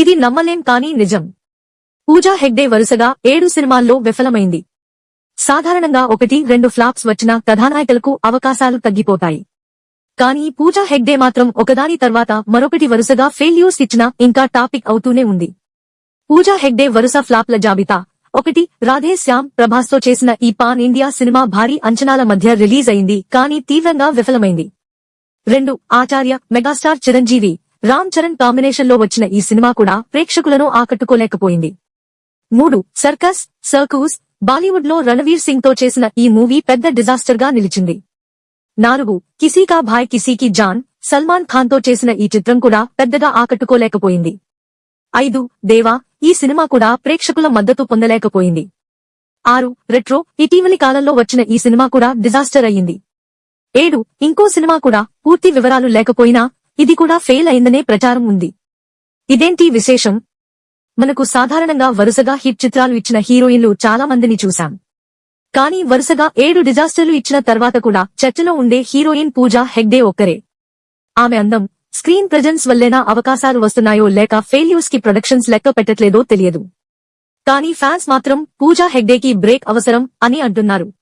ఇది నమ్మలేం కానీ నిజం. పూజా హెగ్డే వరుసగా ఏడు సినిమాల్లో విఫలమైంది. సాధారణంగా ఒకటి రెండు ఫ్లాప్స్ వచ్చిన కథానాయకులకు అవకాశాలు తగ్గిపోతాయి. కానీ పూజా హెగ్డే మాత్రం ఒకదాని తర్వాత మరొకటి వరుసగా ఫెయిల్యూర్స్ ఇచ్చిన ఇంకా టాపిక్ అవుతూనే ఉంది. పూజా హెగ్డే వరుస ఫ్లాప్ల జాబితా. ఒకటి రాధే శ్యామ్ ప్రభాస్తో చేసిన ఈ పాన్ ఇండియా సినిమా భారీ అంచనాల మధ్య రిలీజ్ అయింది కానీ తీవ్రంగా విఫలమైంది. రెండు ఆచార్య మెగాస్టార్ చిరంజీవి రామ్ చరణ్ కాంబినేషన్లో వచ్చిన ఈ సినిమా కూడా ప్రేక్షకులను ఆకట్టుకోలేకపోయింది. మూడు సర్కస్ సర్కూస్ బాలీవుడ్లో రణవీర్ సింగ్తో చేసిన ఈ మూవీ పెద్ద డిజాస్టర్గా నిలిచింది. నాలుగు కిసీ కా భాయ్ కిసీకి జాన్ సల్మాన్ ఖాన్తో చేసిన ఈ చిత్రం కూడా పెద్దగా ఆకట్టుకోలేకపోయింది. ఐదు దేవా ఈ సినిమా కూడా ప్రేక్షకుల మద్దతు పొందలేకపోయింది. ఆరు రెట్రో ఇటీవలి కాలంలో వచ్చిన ఈ సినిమా కూడా డిజాస్టర్ అయ్యింది. ఏడు ఇంకో సినిమా కూడా పూర్తి వివరాలు లేకపోయినా ఇది కూడా ఫెయిల్ అయిందనే ప్రచారం ఉంది. ఇదేంటి విశేషం? మనకు సాధారణంగా వరుసగా హిట్ చిత్రాలు ఇచ్చిన హీరోయిన్లు చాలా మందిని చూశాం. కానీ వరుసగా ఏడు డిజాస్టర్లు ఇచ్చిన తర్వాత కూడా చర్చలో ఉండే హీరోయిన్ పూజా హెగ్డే ఒక్కరే. ఆమె అందం స్క్రీన్ ప్రెజెన్స్ వల్లేనా అవకాశాలు వస్తున్నాయో లేక ఫెయిల్యూర్స్కి ప్రొడక్షన్స్ లెక్క పెట్టట్లేదో తెలియదు. కానీ ఫ్యాన్స్ మాత్రం పూజా హెగ్డేకి బ్రేక్ అవసరం అని అంటున్నారు.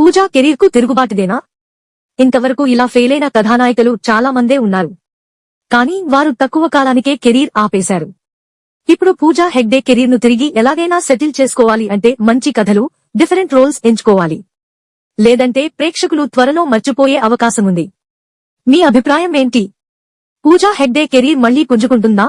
పూజా కెరీర్కు తిరుగుబాటుదేనా? ఇంతవరకు ఇలా ఫెయిలైన కథానాయకులు చాలా మందే ఉన్నారు. కానీ వారు తక్కువ కాలానికే కెరీర్ ఆపేశారు. ఇప్పుడు పూజా హెగ్డే కెరీర్ను తిరిగి ఎలాగైనా సెటిల్ చేసుకోవాలి అంటే మంచి కథలు డిఫరెంట్ రోల్స్ ఎంచుకోవాలి. లేదంటే ప్రేక్షకులు త్వరలో మర్చిపోయే అవకాశముంది. మీ అభిప్రాయం ఏంటి? పూజా హెగ్డే కెరీర్ మళ్ళీ పుంజుకుంటుందా?